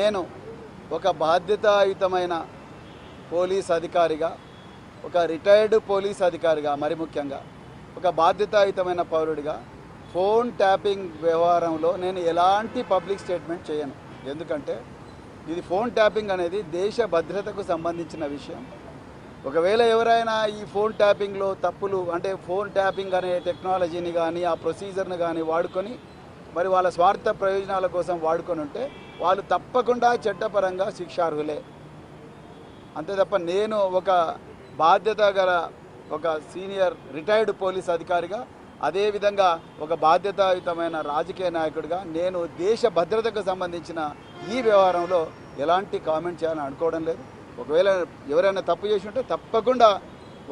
నేను ఒక బాధ్యతాయుతమైన పోలీస్ అధికారిగా ఒక రిటైర్డ్ పోలీస్ అధికారిగా మరి ముఖ్యంగా ఒక బాధ్యతాయుతమైన పౌరుడిగా ఫోన్ ట్యాపింగ్ వ్యవహారంలో నేను ఎలాంటి పబ్లిక్ స్టేట్మెంట్ చేయను. ఎందుకంటే ఇది ఫోన్ ట్యాపింగ్ అనేది దేశ భద్రతకు సంబంధించిన విషయం. ఒకవేళ ఎవరైనా ఈ ఫోన్ ట్యాపింగ్లో తప్పులు అంటే ఫోన్ ట్యాపింగ్ అనే టెక్నాలజీని కానీ ఆ ప్రొసీజర్ని కానీ వాడుకొని మరి వాళ్ళ స్వార్థ ప్రయోజనాల కోసం వాడుకొని ఉంటే వాళ్ళు తప్పకుండా చట్టపరంగా శిక్షార్హులే. అంతే తప్ప నేను ఒక బాధ్యత గల ఒక సీనియర్ రిటైర్డ్ పోలీస్ అధికారిగా అదేవిధంగా ఒక బాధ్యతాయుతమైన రాజకీయ నాయకుడిగా నేను దేశ భద్రతకు సంబంధించిన ఈ వ్యవహారంలో ఎలాంటి కామెంట్ చేయాలని అనుకోవడం లేదు. ఒకవేళ ఎవరైనా తప్పు చేసి ఉంటే తప్పకుండా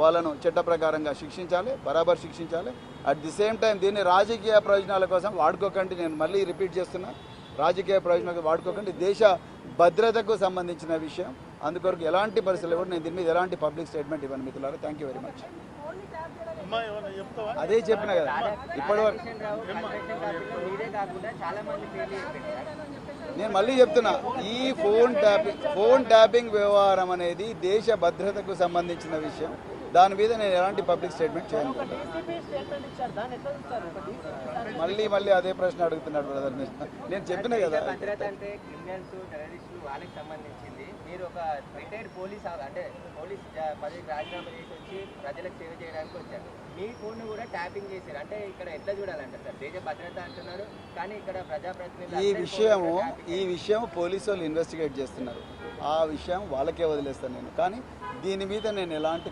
వాళ్ళను చట్ట ప్రకారంగా శిక్షించాలి బరాబర్ శిక్షించాలి. అట్ ది సేమ్ టైం దీన్ని రాజకీయ ప్రయోజనాల కోసం వాడుకోకండి. నేను మళ్ళీ రిపీట్ చేస్తున్నా. రాజకీయ ప్రయోజనాలకు వాడుకోకండి. దేశ భద్రతకు సంబంధించిన విషయం. అందుకొరకు ఎలాంటి పరిస్థితులు కూడా నేను దీని మీద ఎలాంటి పబ్లిక్ స్టేట్మెంట్ ఇవ్వను మిత్రులారా. థ్యాంక్ యూ వెరీ మచ్ అదే చెప్పిన కదా. ఇప్పటి వరకు నేను మళ్ళీ చెప్తున్నా. ఈ ఫోన్ ట్యాపింగ్ ఫోన్ ట్యాపింగ్ వ్యవహారం అనేది దేశ భద్రతకు సంబంధించిన విషయం. దాని మీద నేను ఎలాంటి పబ్లిక్ స్టేట్మెంట్ చేయను. మళ్ళీ మళ్ళీ అదే ప్రశ్న అడుగుతున్నాడు బ్రదర్ మీరు. నేను చెప్పిన కదా. భద్రత అంటే క్రిమినల్స్ టెర్రరిస్టులు వాళ్ళకి సంబంధించింది. మీరు ఒక రిటైర్డ్ పోలీస్ ఆ- అంటే పోలీస్ జా- పదవికి రాజీనామా చేసి వచ్చి ప్రజలకు సేవ చేయడానికి వచ్చారు. మీ ఫోన్ కూడా ట్యాపింగ్ చేశారు. అంటే ఇక్కడ ఎట్లా చూడాలంటే సార్? దేశ భద్రత అంటున్నారు కానీ ఇక్కడ ప్రజాప్రతినిధులు ఈ tapping ఈ విషయం పోలీసు వాళ్ళు ఇన్వెస్టిగేట్ చేస్తున్నారు. ఆ విషయం వాళ్ళకే వదిలేస్తాను నేను. కానీ దీని మీద నేను ఎలాంటి